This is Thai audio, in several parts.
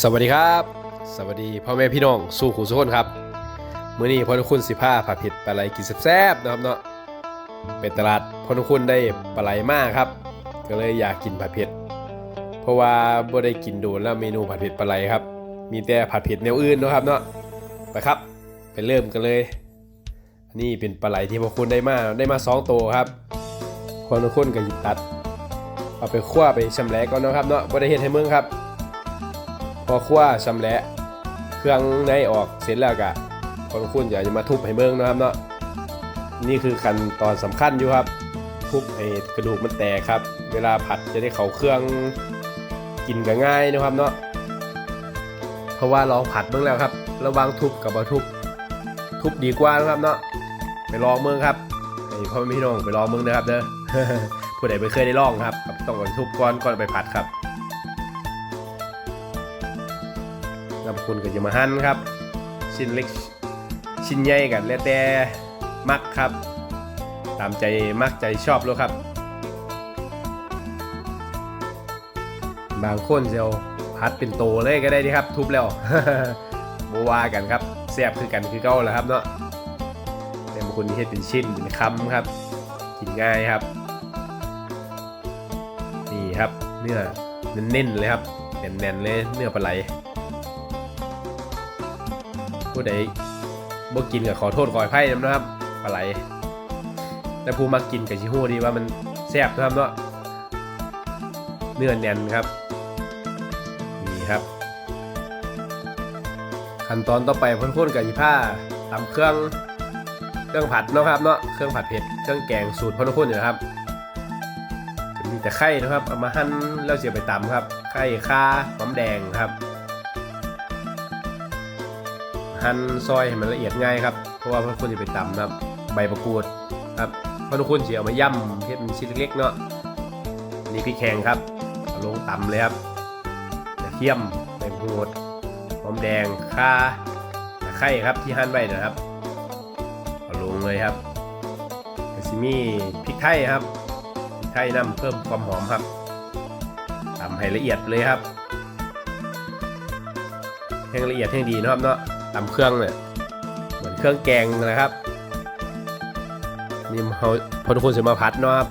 สวัสดีครับ สวัสดีพ่อแม่พี่น้องสู้ขู่สุขคนครับมื้อนี้พ่อทุกคุณสิผ้าผัดผ็ดปลาไหลกินแซ่บๆนะครับเนาะเป็นตลาดพ่อทุกคุณได้ปลาไหลมากครับ ก็เลยอยากกินผัดเผ็ดเพราะว่าบ่ได้กินโดนแล้วเมนูผัดเผ็ดปลาไหลครับ มีแต่ผัดเผ็ดแนวอื่นนะครับเนาะไปครับไปเริ่มกันเลยอันนี้เป็นปลาไหลที่พ่อคุณได้มาได้มาสองตัวครับพ่อทุกคุณก็หยิบตัด เอาไปคั่วไปชำแหละก่อนเนาะครับเนาะบ่ได้เฮ็ดให้เมืองครับ พอคั่วชำแหละเครื่องในออกเสร็จแล้วก็คนคุณอยากจะมาทุบให้เบิ่งนะครับเนาะนี่คือขั้นตอนสำคัญอยู่ครับ ทุบให้กระดูกมันแตกครับ เวลาผัดจะได้เขาเครื่องกินก็ง่ายนะครับเนาะเพราะว่าลองผัดเบิ่งแล้วครับ ระวังทุบกับบ่ทุบทุบดีกว่านะครับเนาะไปลองเมืองครับให้พ่อแม่พี่น้องไปลองเมืองนะครับเด้อผู้ใดไม่เคยได้ลองครับต้องก่อนทุบก่อนก่อนไปผัดครับ นำคุณก็จะมาหั่นครับ ชิ้นเล็กชิ้นใหญ่กันแล้วแต่มักครับ ตามใจมักใจชอบเลยครับ บางคนจะเอาพัดเป็นโตเลยก็ได้ดีครับ ทุบแล้วโบวากันครับแซ่บคือกันคือเก้าแหละครับเนาะแต่บางคนเฮ็ดเป็นชิ้นเป็นคำครับกินง่ายครับนี่ครับเนื้อเน้นๆเลยครับแน่นๆเลยเนื้อปลาไหล ผู้ใดบ่กินกับขอโทษขออภัยนำนะครับปลาไหลแต่ผู้มากินกับชิฮู้ดีว่ามันแซ่บนะครับเนาะเนื้อแน่นครับนี่ครับ ขั้นตอนต่อไปพ่นๆกับยี่ผ้าตำเครื่องเครื่องผัดนะครับเนาะเครื่องผัดเผ็ดเครื่องแกงสูตรพ่นๆอยู่นะครับมีแต่ไข่นะครับเอามาหั่นแล้วเสียไปตำครับไข่ข่าหอมแดงครับ หั่นซอยให้มันละเอียดง่ายครับเพราะว่าพระคุณจะไปตำนะครับใบมะกูดครับพระคุณจะเอามาย่ำเฮ็ดเป็นชิ้นเล็กๆเนาะนี่พริกแห้งครับลงตำเลยครับกระเทียมใบมะกูดหอมแดงข่าตะไคร้ครับที่หั่นไว้นะครับเอาลงเลยครับกระซิมีพริกไทยครับพริกไทยน้ำเพิ่มความหอมครับตำให้ละเอียดเลยครับแห้งละเอียดแห้งดีนะครับเนาะ ตำเครื่องเนี่ยเหมือนเครื่องแกงนะครับนี่เขาพอทุกคนจะมาผัดเนาะครับ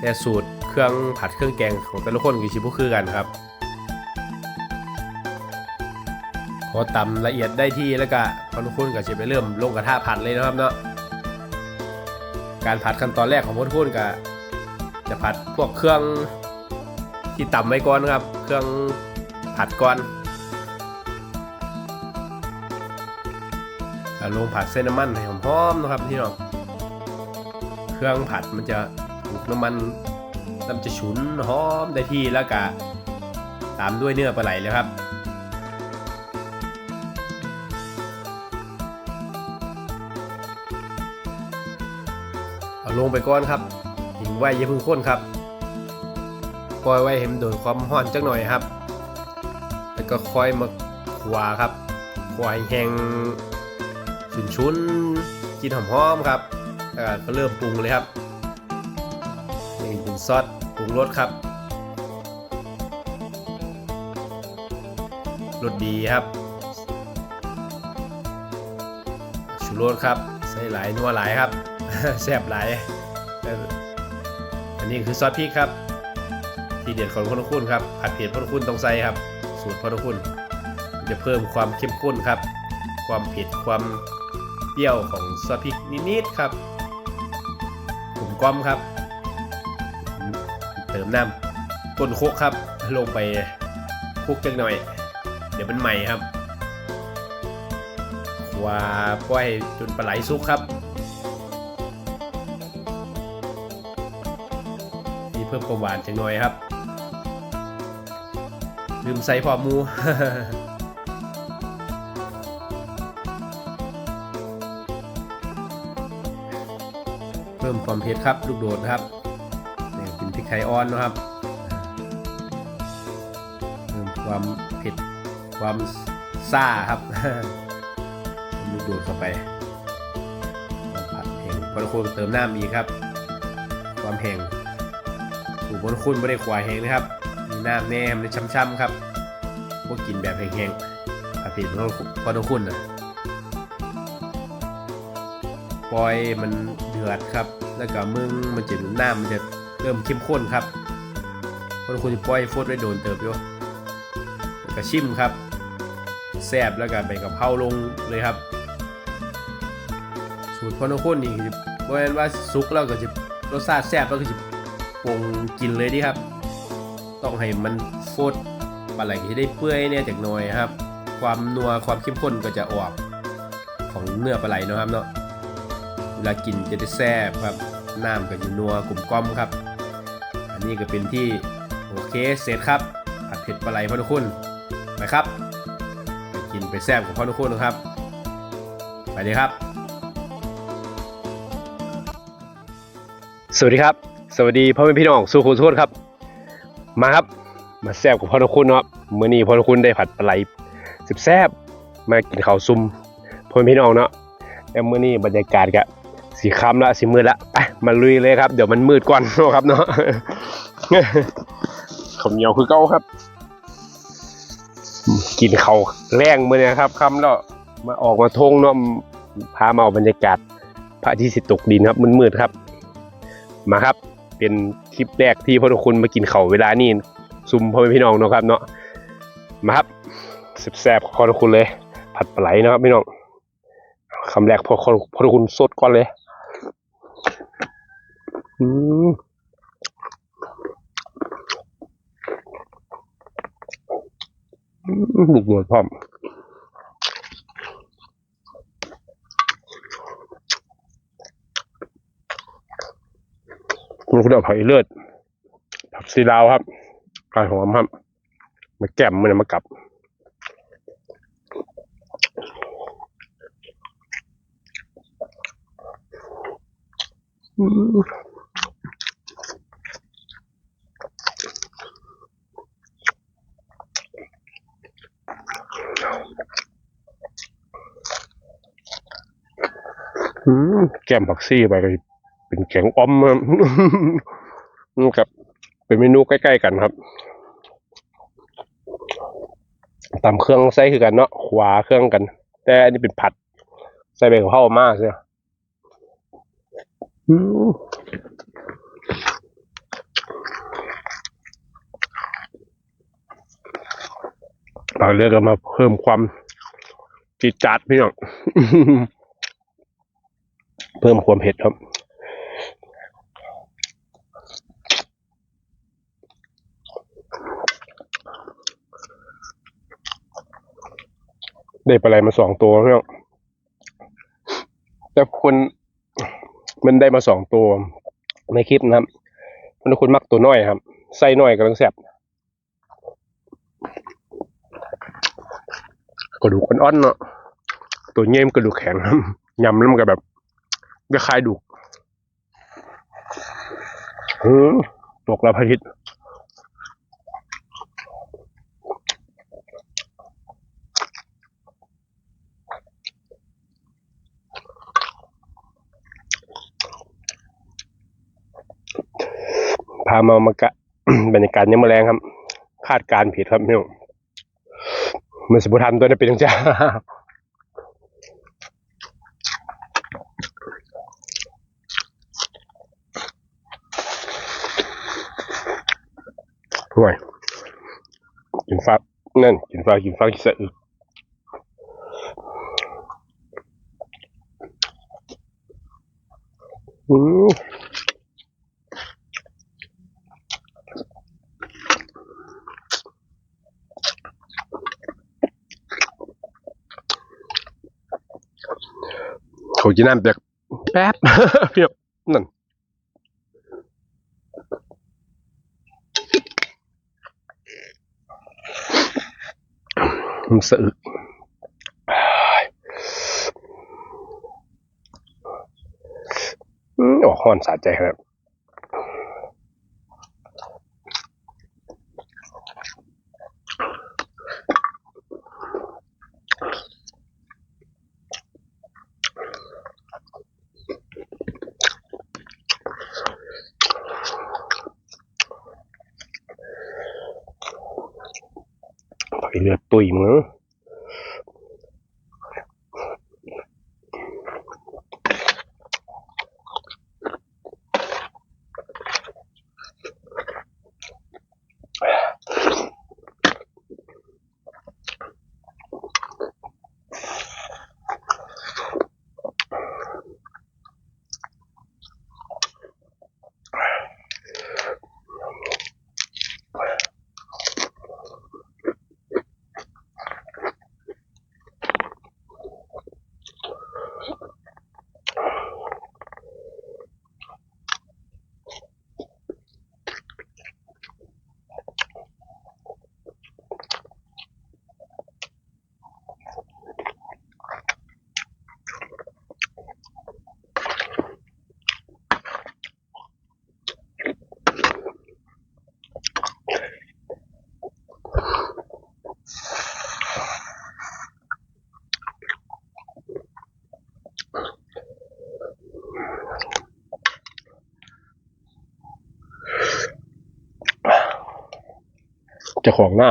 แต่สูตรเครื่องผัดเครื่องแกงของแต่ละคนกี่ชิบุคือกันครับพอตำละเอียดได้ที่แล้วก็พอทุกคนก็จะไปเริ่มลงกระทะผัดเลยนะครับเนาะการผัดขั้นตอนแรกของพอทุกคนก็จะผัดพวกเครื่องที่ตำไว้ก่อนครับ เครื่องผัดก่อน ลงผัดเส้นน้ำมันให้หอมๆนะครับพี่น้องเครื่องผัดมันจะถูกน้ำมันน้ำจะฉุนหอมได้ที่แล้วก็ตามด้วยเนื้อปลาไหลเลยครับเอาลงไปก่อนครับหิงไว้อย่าเพึ่งข้นครับปล่อยไว้ให้มันโดนความร้อนจักหน่อยครับ แล้วก็ค่อยมาขัวครับขวให้แห้ง ชุนชุนกินหอมๆครับก็เริ่มปรุงเลยครับนี่เป็นซอสปรุงรสครับรสดีครับ ชูรสครับใส่หลายนัวหลายครับแซ่บหลายอันนี้คือซอสพริกครับ ที่เด็ดของพ่อคุณครับผัดเผ็ดพ่อคุณต้องใส่ครับ สูตรพ่อคุณมันจะเพิ่มความเข้มข้นครับ ความเผ็ดความ เปรี้ยวของซอสพริกนิดๆครับกลุ่มก้อมครับ เติมน้ำต้นโคกครับ ลงไปคลุกจังหน่อย เดี๋ยวมันใหม่ครับขวาปล่อยจนปลาไหลสุกครับนี่เพิ่มความหวานจังหน่อยครับลืมใส่พอมู พิ่มความเผ็ดครับลูกโดดครับนี่เป็นพริกไทยอ่อนนะครับเพิ่มความเผ็ดความซ่าครับลูกโดดเข้าไปผัดแห้งพอทุกคนเติมน้ำอีกครับ ความแห้งสูบบนคุณไม่ได้ขวายแห้งนะครับมีน้ำแนมในช้ำๆครับพวกกินแบบแห้งๆผัดเผ็ดพอต้องคุณนะปล่อยมัน ดือดครับ แล้วก็มึงมันจะน้ำมันจะเริ่มเข้มข้นครับพอต้องคุณจะปล่อยฟดไว้โดนเติบอยู่แล้วก็ชิมครับแซ่บแล้วก็ไปกับเพราลงเลยครับ สูตรพอต้องคุณนี่คือบ่แม่นว่าซุกแล้วก็จะรสชาติแซ่บแล้วก็จะปรุงกินเลยดีครับ ต้องให้มันฟดปลาไหลก็จะได้เปื่อยเนี่ยจากน่อยครับ ความนัวความเข้มข้นก็จะออกของเนื้อปลาไหลนะครับเนาะ เวลากินจะได้แซ่บครับน้ำก็จะนัวกลมกลอมครับ อันนี้ก็เป็นที่โอเคเสร็จครับผัดเผ็ดปลาไหลพ่อทุกคนไปครับไปกินไปแซ่บกับพ่อทุกคนนะครับ ไปเลยครับ สวัสดีครับ สวัสดีพ่อแม่พี่น้องสุขุมสุขครับ มาครับมาแซ่บกับพ่อทุกคุณเนาะมื้อนี้พ่อทุกคุณได้ผัดปลาไหลสิบแซ่บมากินข้าวซุ่มพ่อแม่พี่น้องเนาะแล้วมื้อนี้บรรยากาศก็ สีค่ำละสีมืดละไปมาลุยเลยครับ เดี๋ยวมันมืดก่อนนะครับเนาะข้าวเหนียวคือเก้าครับ กินเขาแรงมื้อนี้ครับคำแล้วมาออกมาทงเนาะพามาเอาบรรยากาศพระอาทิตย์สิตกดินครับมืดๆครับ มาครับ เป็นคลิปแรกที่พ่อทุกคนมากินเขาเวลานี้ซุ่มพ่อแม่พี่น้องเนาะครับ เนาะมาครับแซ่บๆขอทุกคนเลย ผัดปลาไหลนะครับพี่น้องคำแรกพอขอพ่อทุกคนสดก่อนเลย อืมบุกหมดพร้อมมันคุณเอาผักอีเลือดผักซีลาวครับกายหอมครับ มาแก้มมันมากลับอืม แก้มผักซี่ไปก็เป็นแกงอ้อมครับนี่ครับ เป็นเมนูใกล้ๆกันครับตำเครื่องใส่คือกันเนาะขวาเครื่องกัน แต่อันนี้เป็นผัด ใส่ใบกะเพรามากเลยอืมเราเลือกกันมาเพิ่มความจิจัดพี่น้อง พิ่มความเผ็ดครับได้ปลาไหลมาสองตัวพี่น้องแต่คนมันได้มาสองตัวในคลิปนะครับมันคุณมักตัวน้อยครับ ไส้น้อยกำลังแซ่บกระดูกอ่อนๆเนาะตัวเงี้ยมกระดูกแข็งครับยำแล้วมันก็แบบ คล้ายดูกอืมตกแล้วพระอาทิตพามามากะบรรยากาศยังมาแรงครับ คาดการณ์ผิดครับพี่น้องมันสิบุทันตัวนี้เป็นจังจ้า ห่วยกินฟ้านั่น กินฟ้ากินฟ้ากินสะอึกอืมเขาจะน้ำแบบแป๊บเพียบนั่น มันสะอึกออกห้อนสะใจครับ เลือดตุยมึง จะของหน้า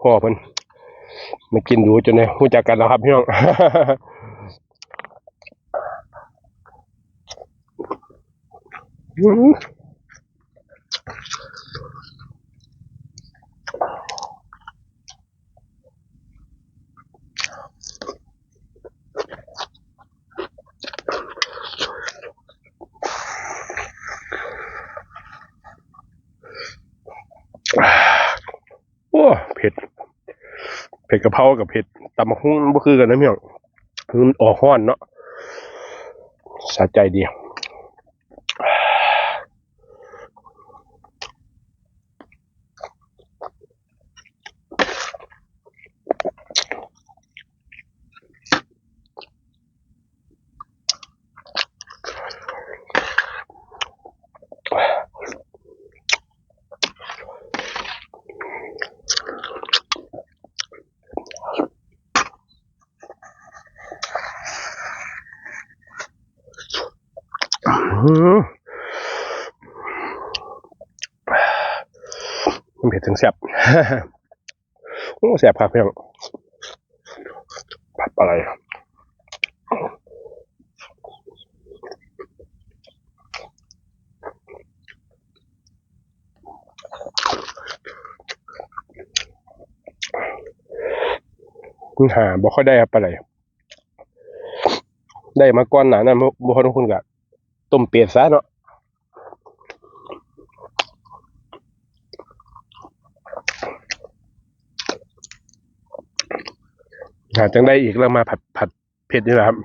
พ่อเพิ่นมากินดูจนเนี่ยรู้จักกันแล้วครับพี่น้องอืม โอ้เผ็ด เผ็ดกะเพรากับเผ็ดตำมะฮุ่งบ่คือกันนะพี่น้องคือมันออกห้อนเนาะสะใจดียวมัน เผ็ดถึงแซ่บโอ้แซ่บครับเพี่งผัดอะไรหาบ่ค่อยได้ครับปลาไหลได้มาก่อนหนานั้นบ่บ่ค่อยทุกคนกะ ต้มเป็ดซะเนาะหาจังได้อีกแล้วมาผัดผัดเผ็ดนี่แหละครับ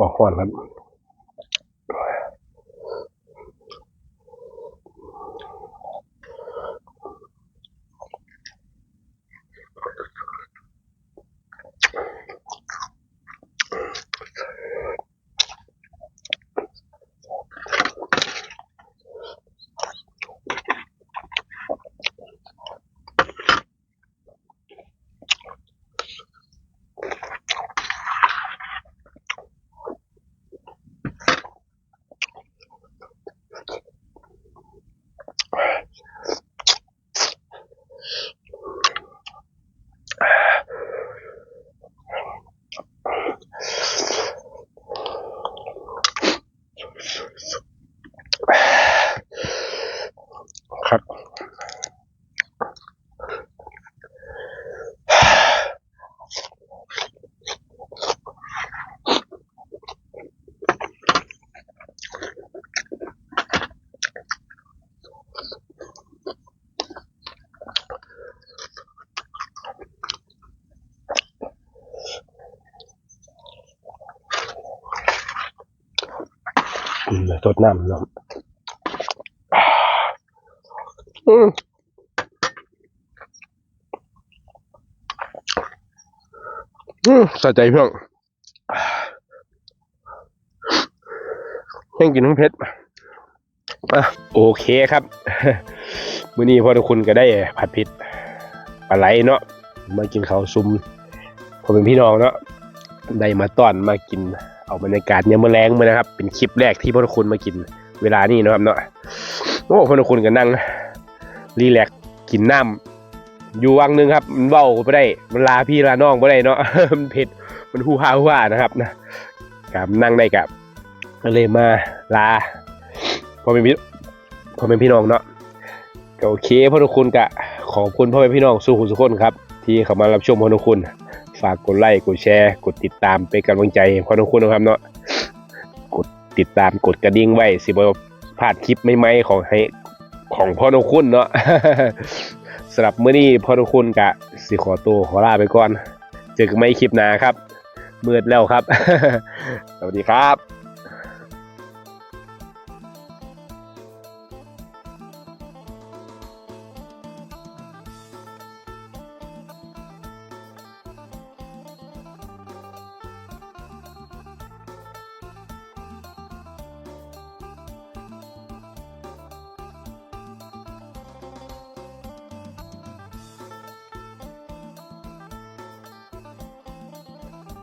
บอกก่อนครับครับ ดน้ำเนาะอืมอืมสะใจเพื่อนยังกินทั้งเผ็ดอะโอเคครับมื้อนี้พ่อทุกคนก็ได้ผัดเผ็ดปลาไหลเนาะมากินข้าวซุมพอเป็นพี่น้องเนาะได้มาต้อนมากิน เอาบรรยากาศเนี่ยามมื่อแรงมานะครับ เป็นคลิปแรกที่พ่อทุกคนมากินเวลานี้นะครับเนาะโอ้พ่อทุกคนก็นั่งรีแลกกินน้ำอยู่วังหนึงครับ มันเว้าบ่ได้ มันลาพี่ลาน้องบ่ได้เนาะมันเผ็ดมันฮู้ฮาฮู้ฮานะครับนะกับนั่งได้กับก็เลยมาลาพ่อเป็นพี่พ่อเป็นพี่น้องเนาะก็โอเคพ่อทุกคนกะขอบคุณพ่อแม่พี่น้องสู้คุณทุกคนครับ ที่เข้ามารับชมพ่อทุกคน ฝากกดไลค์กดแชร์กดติดตามเป็นกำลังใจให้พ่อทุกคนนะครับเนาะกดติดตามกดกระดิ่งไว้สิบ่พลาดคลิปใหม่ๆของให้ของพ่อทุกคนเนาะสำหรับมื้อนี้พ่อทุกคนกะสิขอตัวขอลาไปก่อน เจอกันใหม่คลิปหน้าครับมืดแล้วครับ สวัสดีครับ